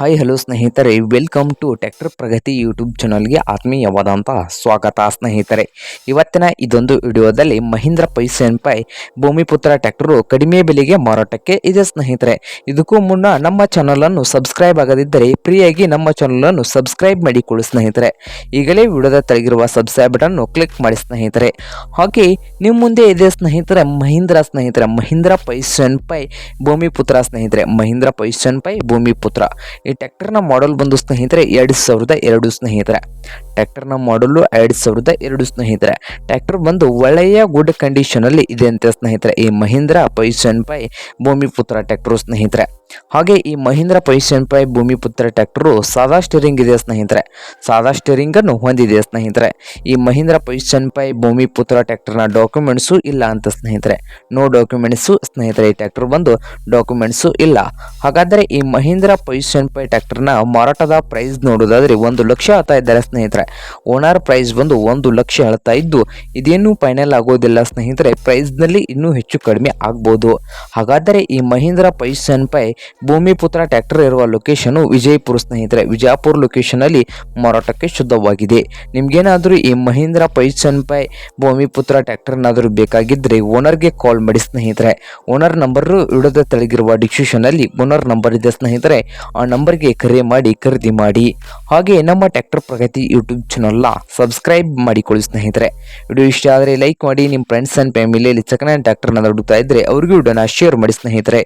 Hi hello ಸ್ನೇಹಿತರೆ. Welcome to tractor Pragati YouTube ಚಾನಲ್ಗೆ ಆತ್ಮೀಯವಾದಂತಹ ಸ್ವಾಗತ, ಸ್ನೇಹಿತರೆ. ಇವತ್ತಿನ ಇದೊಂದು ವಿಡಿಯೋದಲ್ಲಿ ಮಹೀಂದ್ರ ಪೈಸೆನ್ ಪೈ ಭೂಮಿಪುತ್ರ ಟ್ಯಾಕ್ಟರು ಕಡಿಮೆ ಬೆಲೆಗೆ ಮಾರಾಟಕ್ಕೆ ಇದೆ, ಸ್ನೇಹಿತರೆ. ಇದಕ್ಕೂ ಮುನ್ನ ನಮ್ಮ ಚಾನಲನ್ನು ಸಬ್ಸ್ಕ್ರೈಬ್ ಆಗದಿದ್ದರೆ ಫ್ರೀಯಾಗಿ ನಮ್ಮ ಚಾನಲನ್ನು ಸಬ್ಸ್ಕ್ರೈಬ್ ಮಾಡಿಕೊಳ್ಳಿ, ಸ್ನೇಹಿತರೆ. ಈಗಲೇ ವಿಡಿಯೋದ ತೆಳಗಿರುವ ಸಬ್ಸ್ಕ್ರೈಬ್ ಬಟನ್ನು ಕ್ಲಿಕ್ ಮಾಡಿ, ಸ್ನೇಹಿತರೆ. ಹಾಗೆ ನಿಮ್ಮ ಮುಂದೆ ಇದೆ, ಸ್ನೇಹಿತರೆ, ಮಹೀಂದ್ರ ಸ್ನೇಹಿತರೆ, ಮಹೀಂದ್ರ ಪೈಸೆನ್ ಪೈ ಭೂಮಿಪುತ್ರ, ಸ್ನೇಹಿತರೆ. ಮಹೀಂದ್ರ ಪೈಸೆನ್ ಪೈ ಭೂಮಿಪುತ್ರ. ಈ ಟ್ಯಾಕ್ಟರ್ನ ಮಾಡಲ್ ಬಂದು ಸ್ನೇಹಿತರೆ ಎರಡು ಸಾವಿರದ ಎರಡು ಸ್ನೇಹಿತರೆ. ಟ್ಯಾಕ್ಟರ್ನ ಮಾಡಲು ಎರಡು ಸಾವಿರದ ಎರಡು ಸ್ನೇಹಿತರೆ. ಟ್ಯಾಕ್ಟರ್ ಬಂದು ಒಳ್ಳೆಯ ಗುಡ್ ಕಂಡೀಷನಲ್ಲಿ ಇದೆ ಅಂತ ಸ್ನೇಹಿತರೆ. ಈ ಮಹೀಂದ್ರ ಪೈಸನ್ ಪೈ ಭೂಮಿಪುತ್ರ ಟ್ಯಾಕ್ಟರ್ ಸ್ನೇಹಿತರೆ. ಹಾಗೆ ಈ ಮಹೀಂದ್ರ ಪೈಸನ್ ಪೈ ಭೂಮಿಪುತ್ರ ಟ್ರ್ಯಾಕ್ಟರು ಸಾದಾ ಸ್ಟೇರಿಂಗ್ ಇದೆ ಸ್ನೇಹಿತರೆ. ಸಾದಾ ಸ್ಟೇರಿಂಗ್ ಅನ್ನು ಹೊಂದಿದೆ ಸ್ನೇಹಿತರೆ. ಈ ಮಹೀಂದ್ರ ಪೈಸನ್ ಪೈ ಭೂಮಿಪುತ್ರ ಟ್ರ್ಯಾಕ್ಟರ್ನ ಡಾಕ್ಯುಮೆಂಟ್ಸು ಇಲ್ಲ ಅಂತ ಸ್ನೇಹಿತರೆ. ನೋ ಡಾಕ್ಯುಮೆಂಟ್ಸು ಸ್ನೇಹಿತರೆ, ಈ ಟ್ರ್ಯಾಕ್ಟರ್ ಬಂದು ಡಾಕ್ಯುಮೆಂಟ್ಸು ಇಲ್ಲ. ಹಾಗಾದರೆ ಈ ಮಹೀಂದ್ರ ಪೈಸನ್ ಪೈ ಟ್ರ್ಯಾಕ್ಟರ್ನ ಮಾರಾಟದ ಪ್ರೈಸ್ ನೋಡೋದಾದರೆ ಒಂದು ಲಕ್ಷ ಹೇಳ್ತಾ ಇದ್ದಾರೆ ಸ್ನೇಹಿತರೆ. ಓನರ್ ಪ್ರೈಸ್ ಬಂದು ಒಂದು ಲಕ್ಷ ಹೇಳ್ತಾ ಇದ್ದು, ಇದೇನು ಫೈನಲ್ ಆಗೋದಿಲ್ಲ ಸ್ನೇಹಿತರೆ. ಪ್ರೈಸ್ನಲ್ಲಿ ಇನ್ನೂ ಹೆಚ್ಚು ಕಡಿಮೆ ಆಗ್ಬೋದು. ಹಾಗಾದರೆ ಈ ಮಹೀಂದ್ರ ಪೈಸನ್ ಪೈ ಭೂಮಿಪುತ್ರ ಟ್ರ್ಯಾಕ್ಟರ್ ಇರುವ ಲೊಕೇಶನ್ ವಿಜಯಪುರ ಸ್ನೇಹಿತರೆ. ವಿಜಯಪುರ ಲೊಕೇಶನಲ್ಲಿ ಮಾರಾಟಕ್ಕೆ ಶುದ್ಧವಾಗಿದೆ. ನಿಮ್ಗೇನಾದರೂ ಈ ಮಹೀಂದ್ರ ಪೈಸನ್ ಪೈ ಭೂಮಿಪುತ್ರ ಟ್ರ್ಯಾಕ್ಟರ್ನಾದರೂ ಬೇಕಾಗಿದ್ದರೆ ಓನರ್ಗೆ ಕಾಲ್ ಮಾಡಿ ಸ್ನೇಹಿತರೆ. ಓನರ್ ನಂಬರ್ ಇಡದ ತೆಳಗಿರುವ ಡಿಸ್ಕ್ರಿಪ್ಷನಲ್ಲಿ ಓನರ್ ನಂಬರ್ ಇದೆ ಸ್ನೇಹಿತರೆ. ಆ ನಂಬರ್ಗೆ ಕರೆ ಮಾಡಿ ಖರೀದಿ ಮಾಡಿ. ಹಾಗೆ ನಮ್ಮ ಟ್ರ್ಯಾಕ್ಟರ್ ಪ್ರಗತಿ ಯೂಟ್ಯೂಬ್ ಚಾನಲ್ನ ಸಬ್ಸ್ಕ್ರೈಬ್ ಮಾಡಿಕೊಳ್ಳಿ ಸ್ನೇಹಿತರೆ. ವಿಡಿಯೋ ಇಷ್ಟ ಆದರೆ ಲೈಕ್ ಮಾಡಿ ನಿಮ್ಮ ಫ್ರೆಂಡ್ಸ್ ಆ್ಯಂಡ್ ಫ್ಯಾಮಿಲಿಯಲ್ಲಿ ಸೆಕೆಂಡ್ ಹ್ಯಾಂಡ್ ಟ್ರ್ಯಾಕ್ಟರ್ನ ಹುಡುಕ್ತಾ ಇದ್ದರೆ ಅವ್ರಿಗೂ ವಿಡಿಯೋನ ಶೇರ್ ಮಾಡಿ ಸ್ನೇಹಿತರೆ.